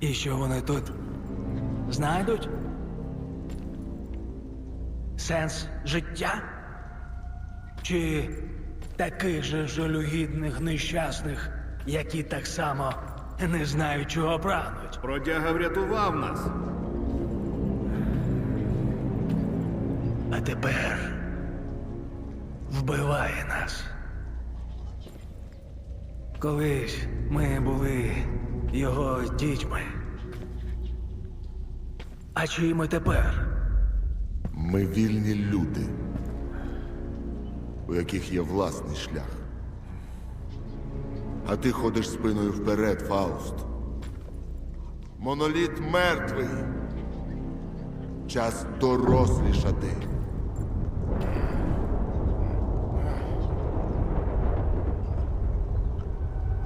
І що вони тут знайдуть? Сенс життя? Чи таких же жалюгідних нещасних, які так само не знають, чого прагнуть? Бродяга врятував нас. А тепер вбиває нас. Колись ми були його дітьми. А чиї ми тепер? Ми вільні люди, у яких є власний шлях. А ти ходиш спиною вперед, Фауст. Моноліт мертвий. Час дорослішати.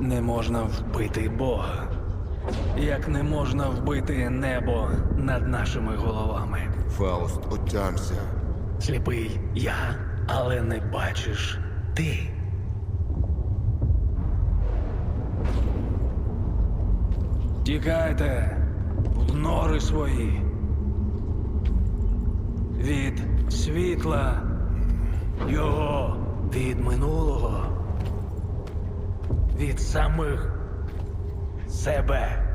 Не можна вбити Бога, як не можна вбити небо над нашими головами. Фауст, отямся. Сліпий я, але не бачиш ти. Тікайте в нори свої. Від світла його від минулого. Від самих себе.